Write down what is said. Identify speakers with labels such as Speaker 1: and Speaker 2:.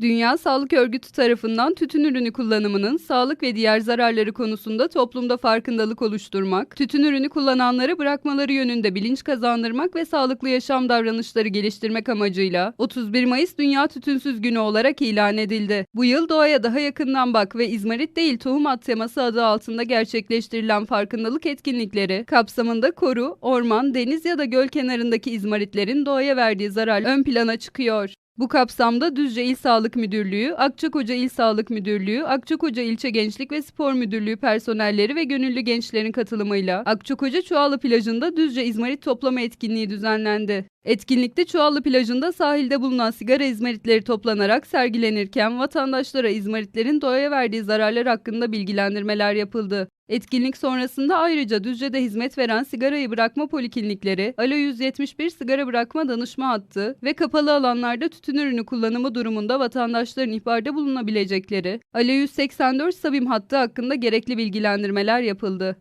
Speaker 1: Dünya Sağlık Örgütü tarafından tütün ürünü kullanımının sağlık ve diğer zararları konusunda toplumda farkındalık oluşturmak, tütün ürünü kullananları bırakmaları yönünde bilinç kazandırmak ve sağlıklı yaşam davranışları geliştirmek amacıyla 31 Mayıs Dünya Tütünsüz Günü olarak ilan edildi. Bu yıl doğaya daha yakından bak ve izmarit değil tohum at teması adı altında gerçekleştirilen farkındalık etkinlikleri kapsamında koru, orman, deniz ya da göl kenarındaki izmaritlerin doğaya verdiği zarar ön plana çıkıyor. Bu kapsamda Düzce İl Sağlık Müdürlüğü, Akçakoca İl Sağlık Müdürlüğü, Akçakoca İlçe Gençlik ve Spor Müdürlüğü personelleri ve gönüllü gençlerin katılımıyla Akçakoca Çualı Plajı'nda Düzce İzmarit toplama etkinliği düzenlendi. Etkinlikte Çuallı plajında sahilde bulunan sigara izmaritleri toplanarak sergilenirken vatandaşlara izmaritlerin doğaya verdiği zararlar hakkında bilgilendirmeler yapıldı. Etkinlik sonrasında ayrıca Düzce'de hizmet veren sigarayı bırakma poliklinikleri, Alo 171 sigara bırakma danışma hattı ve kapalı alanlarda tütün ürünü kullanımı durumunda vatandaşların ihbarda bulunabilecekleri Alo 184 Sabim hattı hakkında gerekli bilgilendirmeler yapıldı.